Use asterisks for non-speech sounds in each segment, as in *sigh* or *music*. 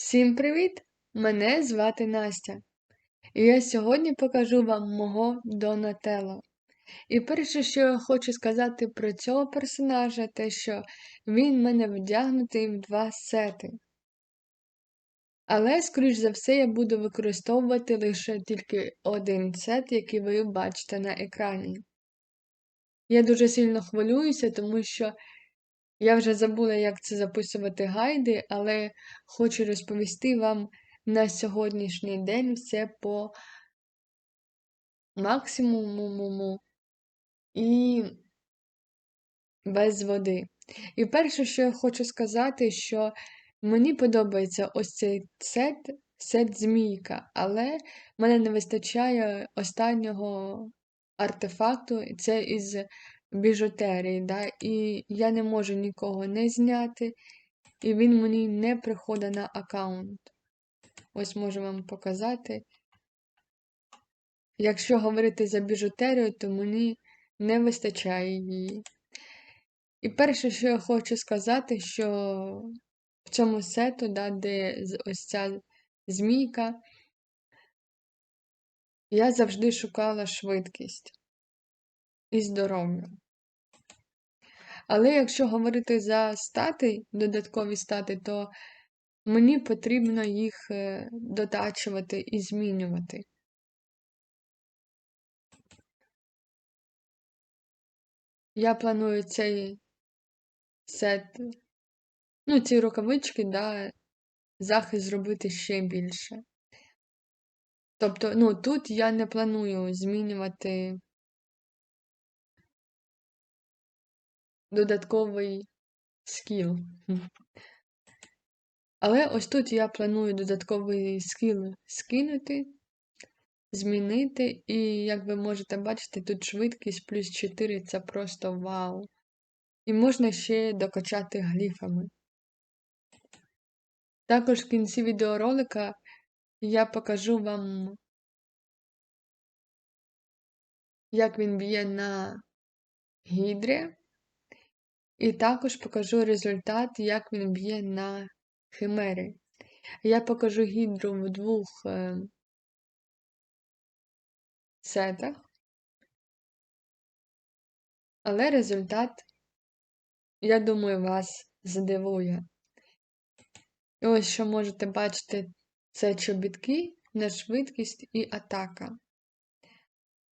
Всім привіт! Мене звати Настя. І я сьогодні покажу вам мого Донателло. І перше, що я хочу сказати про цього персонажа, те, що він в мене вдягнутий в два сети. Але, скоріш за все, я буду використовувати лише тільки один сет, який ви бачите на екрані. Я дуже сильно хвилююся, тому що я вже забула, як це записувати гайди, але хочу розповісти вам на сьогоднішній день все по максимуму і без води. І перше, що я хочу сказати, що мені подобається ось цей сет, сет змійка, але мене не вистачає останнього артефакту, це із біжутерії, да? і я не можу нікого не зняти, і він мені не приходить на аккаунт. Ось можу вам показати. Якщо говорити за біжутерію, то мені не вистачає її. І перше, що я хочу сказати, що в цьому сету, да, де ось ця змійка, я завжди шукала швидкість і здоров'я. Але якщо говорити за стати, додаткові стати, то мені потрібно їх е, дотачувати і змінювати. Я планую цей сет, ну, ці рукавички, да, захист зробити ще більше. Тобто, ну, тут я не планую змінювати додатковий скіл. Але ось тут я планую додатковий скіл скинути, змінити, і, як ви можете бачити, тут швидкість плюс 4 це просто вау. І можна ще докачати гліфами. Також в кінці відеоролика я покажу вам, як він б'є на гідрі. І також покажу результат, як він б'є на химері. Я покажу гідру в двох е, сетах, але результат, я думаю, вас здивує. І ось що можете бачити, це чобітки на швидкість і атака.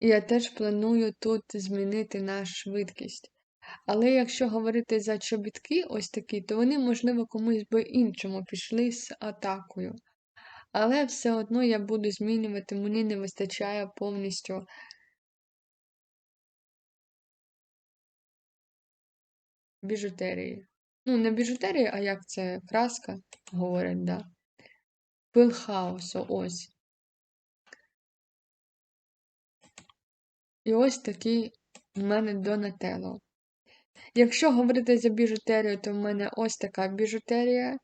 І я теж планую тут змінити на швидкість. Але якщо говорити за чобітки ось такі, то вони, можливо, комусь би іншому пішли з атакою. Але все одно я буду змінювати, мені не вистачає повністю. Біжутерії. Ну, не біжутерії, а як це краска, говорять, да. Пил хаосу, ось. І ось такий у мене Донателло. Якщо говорити за біжутерію, то в мене ось така біжутерія.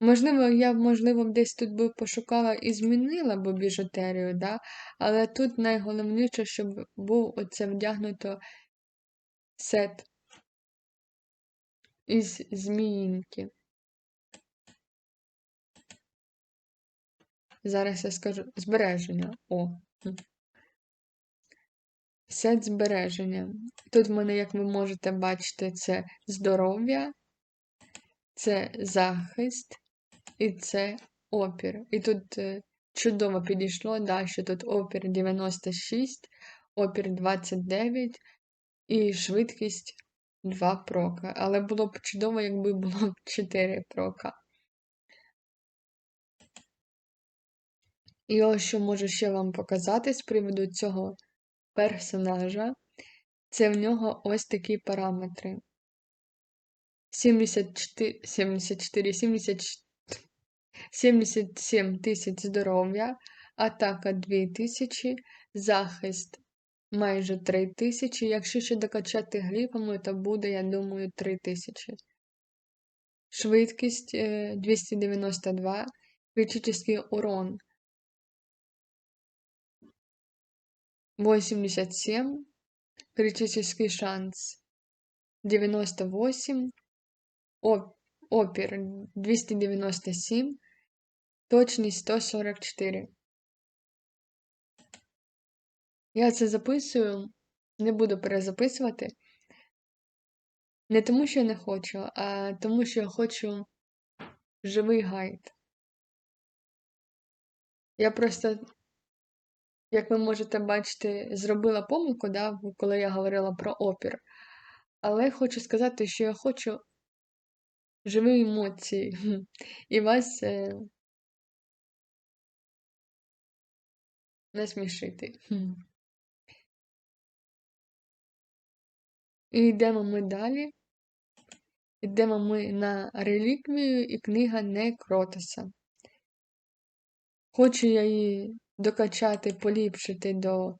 Можливо, я, можливо, десь тут би пошукала і змінила б біжутерію, да? але тут найголовніше, щоб був оце вдягнуто сет із зміїнки. Зараз я скажу збереження. О. Сет збереження. Тут в мене, як ви можете бачити, це здоров'я, це захист і це опір. І тут е, чудово підійшло, да, що тут опір 96, опір 29 і швидкість 2 прока. Але було б чудово, якби було б 4 прока. І ось що можу ще вам показати з приводу цього персонажа, це в нього ось такі параметри. 74, 74, 77 тисяч здоров'я, атака 2000, захист майже 3000. Якщо ще докачати гліпами, то буде, я думаю, 3000. Швидкість 292, критичний урон 87, критический шанс 98, опір 297, точність 144. Я це записую, не буду перезаписувати. Не тому, що я не хочу, а тому, що я хочу живий гайд. Я просто, як ви можете бачити, зробила помилку, да, коли я говорила про опір. Але хочу сказати, що я хочу живі емоції *laughs* і вас е, насмішити. *laughs* І йдемо ми далі. Йдемо ми на реліквію і книга Некротоса. Хочу я її докачати, поліпшити до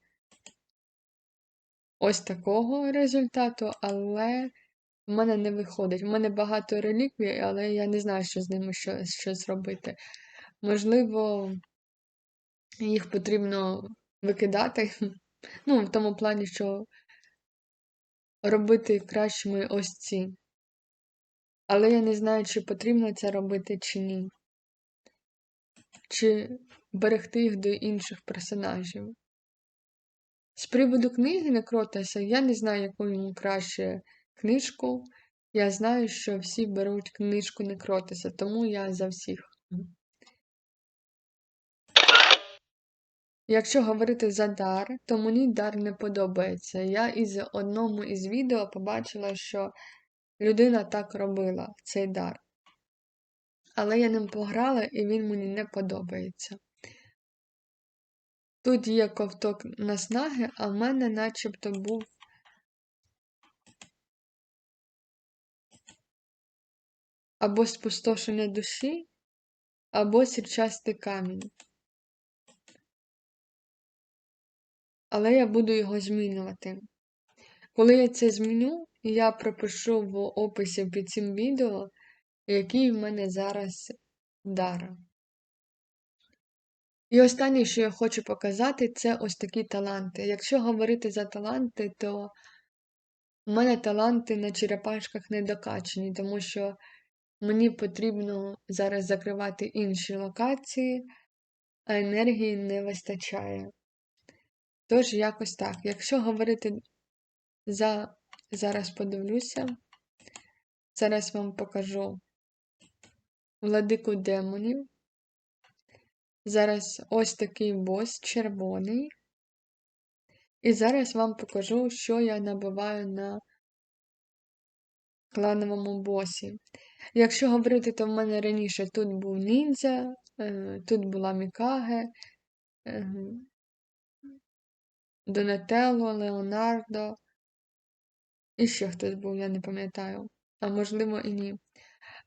ось такого результату, але в мене не виходить. У мене багато реліквій, але я не знаю, що з ними що, що зробити. Можливо, їх потрібно викидати. *laughs* Ну, в тому плані, що робити кращими ось ці. Але я не знаю, чи потрібно це робити, чи ні. Чи берегти їх до інших персонажів. З приводу книги Некротаса, я не знаю, яку йому краще книжку. Я знаю, що всі беруть книжку Некротаса, тому я за всіх. Якщо говорити за дар, то мені дар не подобається. Я із одному із відео побачила, що людина так робила цей дар. Але я ним пограла і він мені не подобається. Тут є ковток наснаги, а в мене начебто був або спустошення душі, або сірчастий камінь. Але я буду його змінювати. Коли я це зміню, я пропишу в описі під цим відео, який в мене зараз дар. І останнє, що я хочу показати, це ось такі таланти. Якщо говорити за таланти, то в мене таланти на черепашках не докачені, тому що мені потрібно зараз закривати інші локації, а енергії не вистачає. Тож, якось так. Якщо говорити за. Зараз подивлюся, зараз вам покажу владику демонів. Зараз ось такий бос червоний. І зараз вам покажу, що я набиваю на клановому босі. Якщо говорити, то в мене раніше тут був ніндзя, е, тут була Мікаге, е, Донателло, Леонардо. І ще хтось був, я не пам'ятаю, а можливо і ні.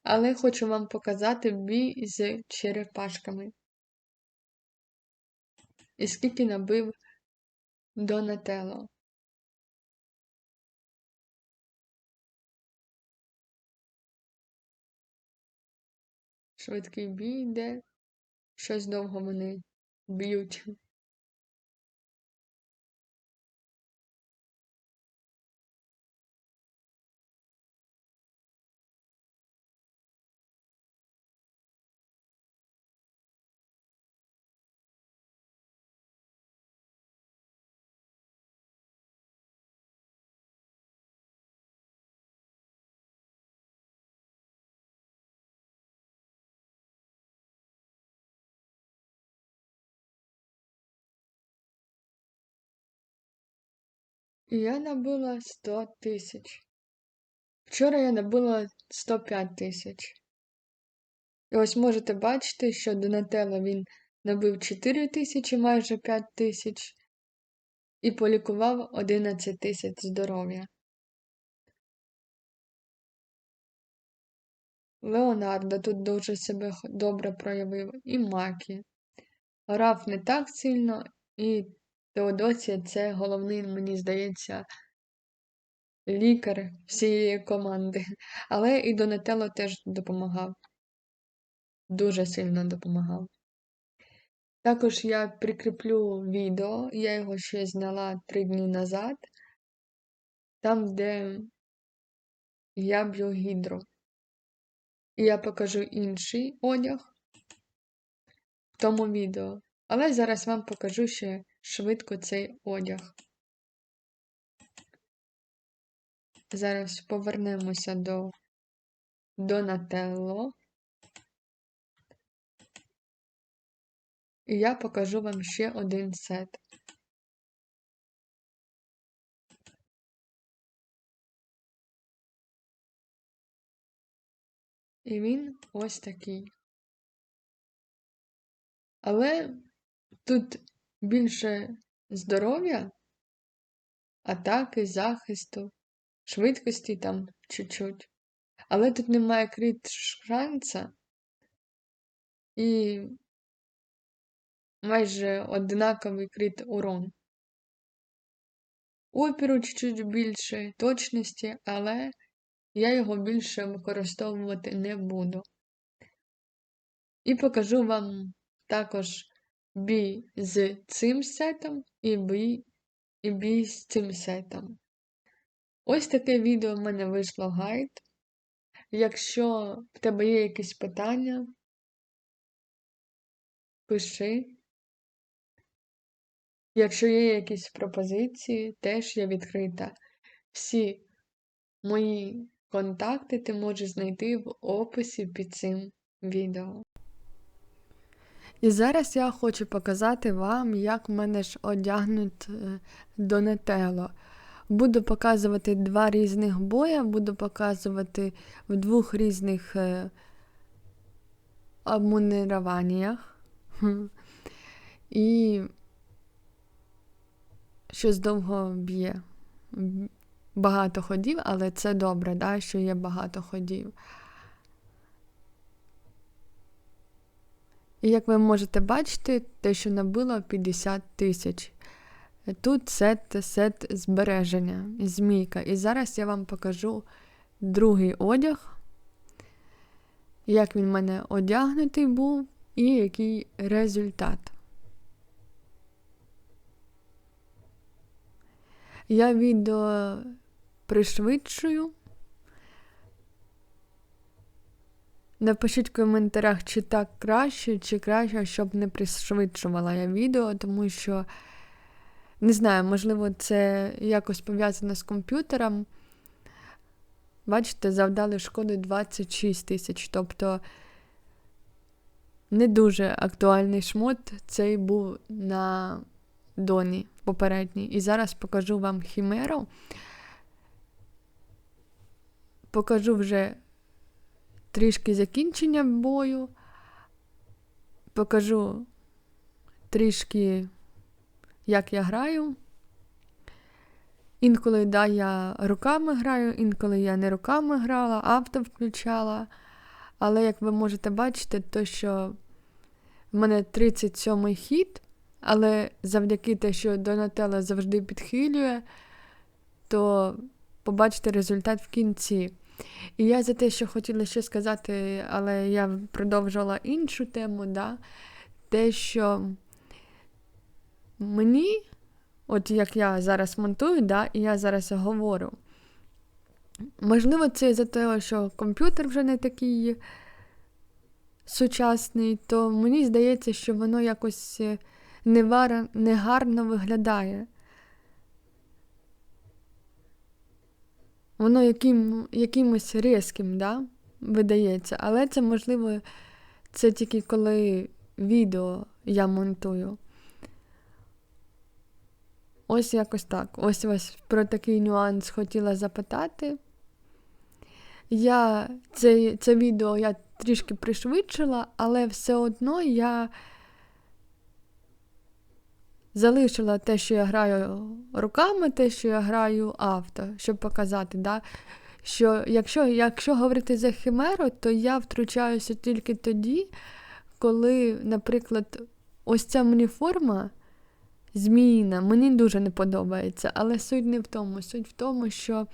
Але хочу вам показати бій з черепашками. І скільки набив Донателло. Швидкий бій йде. Щось довго вони б'ють. І я набила 100 тисяч. Вчора я набила 105 тисяч. І ось можете бачити, що Донателло він набив 4 тисячі, майже 5 тисяч, і полікував 11 тисяч здоров'я. Леонардо тут дуже себе добре проявив, і Макі. Грав не так сильно, і Теодосія це головний, мені здається, лікар всієї команди. Але і Донателло теж допомагав. Дуже сильно допомагав. Також я прикріплю відео, я його ще зняла три дні назад, там, де я б'ю гідру. І я покажу інший одяг в тому відео. Але зараз вам покажу ще швидко цей одяг. Зараз повернемося до Донателло. І я покажу вам ще один сет. І він ось такий. Але тут більше здоров'я, атаки, захисту, швидкості там чуть-чуть. Але тут немає крит шанса і майже однаковий крит урон. Опіру чуть-чуть більше точності, але я його більше використовувати не буду. І покажу вам також бій з цим сетом і бій, і бій з цим сетом. Ось таке відео в мене вийшло гайд. Якщо в тебе є якісь питання, пиши. Якщо є якісь пропозиції, теж я відкрита. Всі мої контакти ти можеш знайти в описі під цим відео. І зараз я хочу показати вам, як в мене ж одягнуть е, Донателло. Буду показувати два різних боя, буду показувати в двох різних е, обмунируваннях. *laughs* І щось довго б'є. Багато ходів, але це добре, да, що є багато ходів. І як ви можете бачити, те, що набило 50 тисяч. Тут сет сет збереження, змійка. І зараз я вам покажу другий одяг, як він в мене одягнутий був, і який результат. Я відео пришвидшую. Напишіть в коментарях, чи так краще, чи краще, щоб не пришвидшувала я відео, тому що, не знаю, можливо, це якось пов'язано з комп'ютером. Бачите, завдали шкоди 26 тисяч. Тобто не дуже актуальний шмот цей був на доні попередній. І зараз покажу вам хімеру. Покажу вже трішки закінчення бою, покажу трішки, як я граю. Інколи да, я руками граю, інколи я не руками грала, авто включала. Але, як ви можете бачити, то що в мене 37-й хід, але завдяки те, що Донателла завжди підхилює, то побачите результат в кінці. І я за те, що хотіла ще сказати, але я продовжила іншу тему, да, те, що мені, от як я зараз монтую, да, і я зараз говорю, можливо, це за те, що комп'ютер вже не такий сучасний, то мені здається, що воно якось негарно виглядає. Воно яким, якимось різким, да, видається, але це можливо, це тільки коли відео я монтую. Ось якось так. Ось ось про такий нюанс хотіла запитати. Я Це це відео я трішки пришвидшила, але все одно я залишила те, що я граю руками, те, що я граю авто, щоб показати, да, що якщо якщо говорити за химеру, то я втручаюся тільки тоді, коли, наприклад, ось ця мені форма зміїна, мені дуже не подобається, але суть не в тому. Суть в тому, що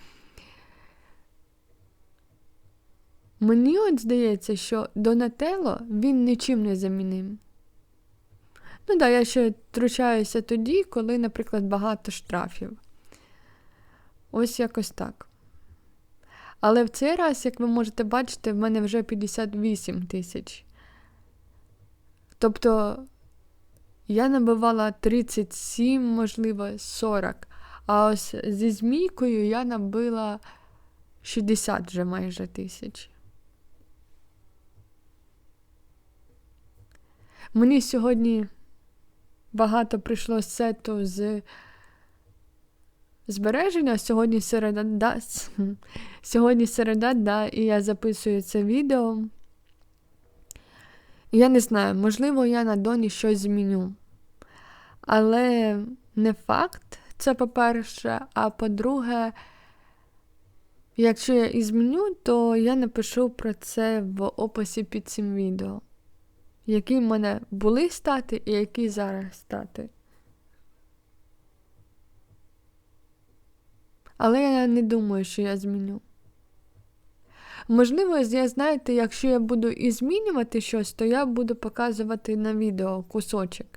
мені от здається, що Донателло він нічим не замінив. Ну так, да, я ще втручаюся тоді, коли, наприклад, багато штрафів. Ось якось так. Але в цей раз, як ви можете бачити, в мене вже 58 тисяч. Тобто я набивала 37, можливо, 40. А ось зі змійкою я набила 60 вже майже тисяч. Мені сьогодні багато прийшло сету з збереження. Сьогодні середа, да, *laughs* сьогодні середа, да, і я записую це відео. Я не знаю, можливо, я на доні щось зміню. Але не факт, це по-перше, а по-друге, якщо я і зміню, то я напишу про це в описі під цим відео. Які в мене були стати і які зараз стати. Але я не думаю, що я зміню. Можливо, я знаєте, якщо я буду і змінювати щось, то я буду показувати на відео кусочок.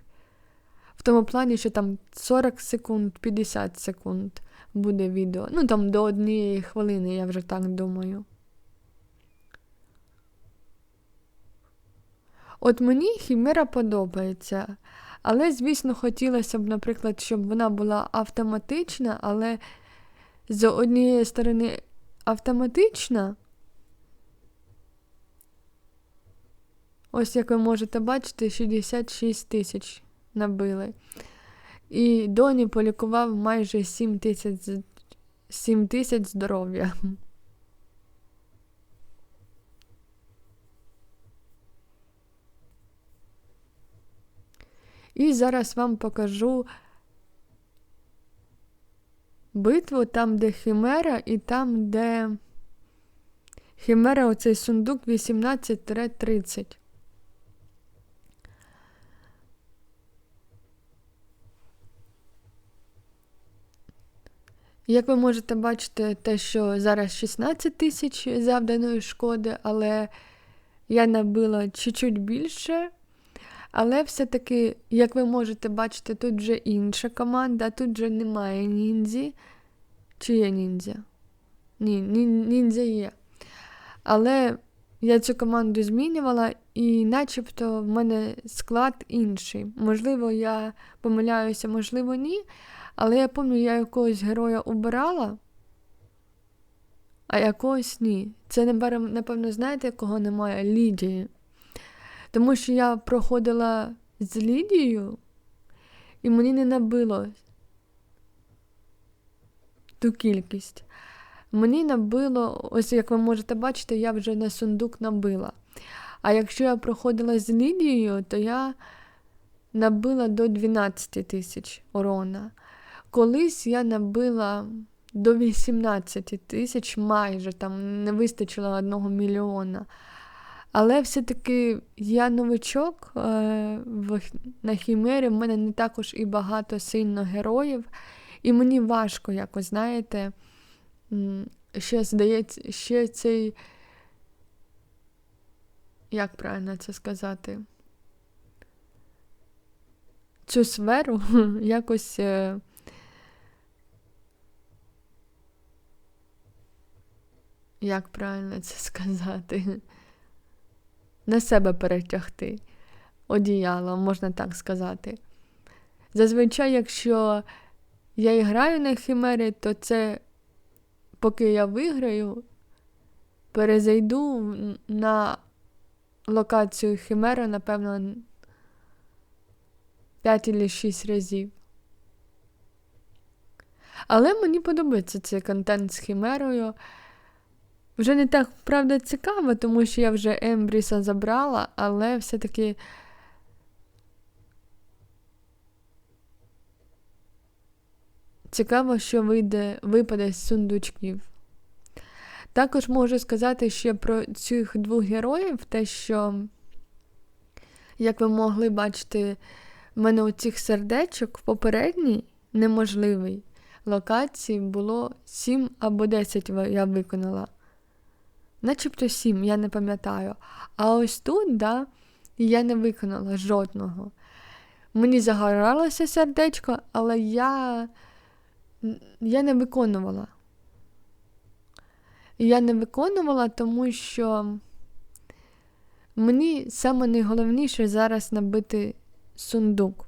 В тому плані, що там 40 секунд, 50 секунд буде відео. Ну, там до однієї хвилини, я вже так думаю. От мені хімера подобається. Але, звісно, хотілося б, наприклад, щоб вона була автоматична, але з однієї сторони автоматична. Ось, як ви можете бачити, 66 тисяч набили. І доні полікував майже 7 тисяч 7 тисяч здоров'я. І зараз вам покажу битву там, де Химера, і там, де Химера оцей сундук 18-30. Як ви можете бачити, те, що зараз 16 тисяч завданої шкоди, але я набила чуть-чуть більше. Але все-таки, як ви можете бачити, тут вже інша команда, тут вже немає ніндзі. Чи є ніндзя? Ні, ніндзя є. Але я цю команду змінювала, і начебто в мене склад інший. Можливо, я помиляюся, можливо, ні. Але я пам'ятаю, я якогось героя обирала, а якогось ні. Це, напевно, знаєте, кого немає? Лідії. Тому що я проходила з Лідією, і мені не набило ту кількість. Мені набило, ось як ви можете бачити, я вже на сундук набила. А якщо я проходила з Лідією, то я набила до 12 тисяч урона. Колись я набила до 18 тисяч майже, там не вистачило одного мільйона. Але все-таки я новичок е, на Хімері, в мене не також і багато сильно героїв, і мені важко якось, знаєте, ще здається, ще цей. Як правильно це сказати? Цю сферу *laughs* якось. Е, як правильно це *laughs* сказати? На себе перетягти одіяло, можна так сказати. Зазвичай, якщо я граю на химері, то це, поки я виграю, перезайду на локацію химера, напевно, 5 чи 6 разів. Але мені подобається цей контент з химерою. Вже не так, правда, цікаво, тому що я вже Ембріса забрала, але все-таки. Цікаво, що вийде, випаде з сундучків. Також можу сказати ще про цих двох героїв, те, що, як ви могли бачити, в мене у цих сердечок в попередній неможливій локації було 7 або 10 я виконала начебто сім, я не пам'ятаю. А ось тут, да, я не виконала жодного. Мені загоралося сердечко, але я я не виконувала. я не виконувала, тому що мені саме найголовніше зараз набити сундук.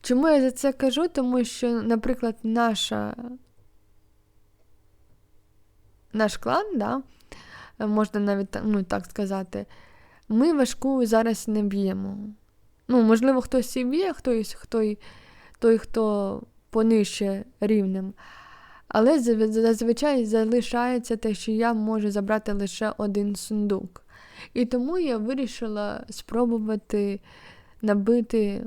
Чому я за це кажу? Тому що, наприклад, наша, наш клан, да, можна навіть ну, так сказати, ми важку зараз не б'ємо. Ну, можливо, хтось і б'є, хтось, хто, той, хто понижче рівнем. Але зазвичай залишається те, що я можу забрати лише один сундук. І тому я вирішила спробувати набити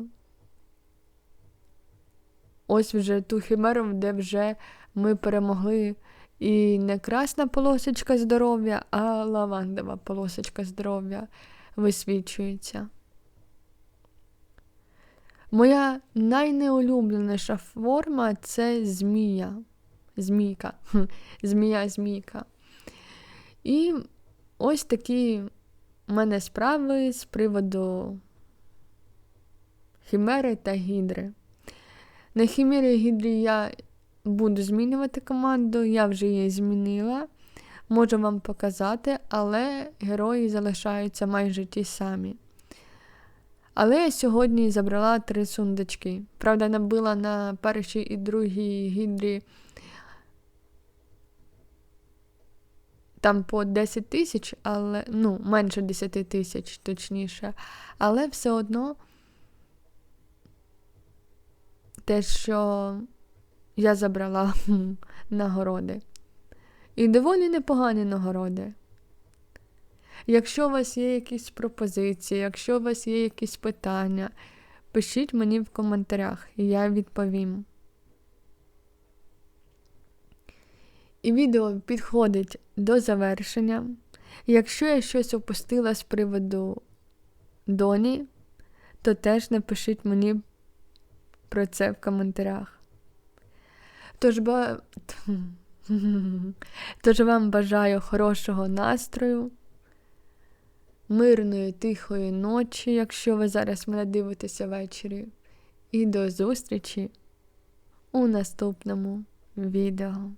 ось вже ту химеру, де вже ми перемогли і не красна полосочка здоров'я, а лавандова полосочка здоров'я висвічується. Моя найнеулюбленіша форма це змія. Змійка. *laughs* Змія-змійка. І ось такі в мене справи з приводу хімери та гідри. На хімері гідрі я буду змінювати команду, я вже її змінила. Можу вам показати, але герої залишаються майже ті самі. Але я сьогодні забрала три сундучки. Правда, набила на першій і другій гідрі там по 10 тисяч, але ну, менше 10 тисяч, точніше. Але все одно те, що я забрала нагороди. І доволі непогані нагороди. Якщо у вас є якісь пропозиції, якщо у вас є якісь питання, пишіть мені в коментарях, і я відповім. І відео підходить до завершення. Якщо я щось опустила з приводу доні, то теж напишіть мені про це в коментарях. Тож, ба... *laughs* Тож вам бажаю хорошого настрою, мирної, тихої ночі, якщо ви зараз мене дивитеся ввечері. І до зустрічі у наступному відео.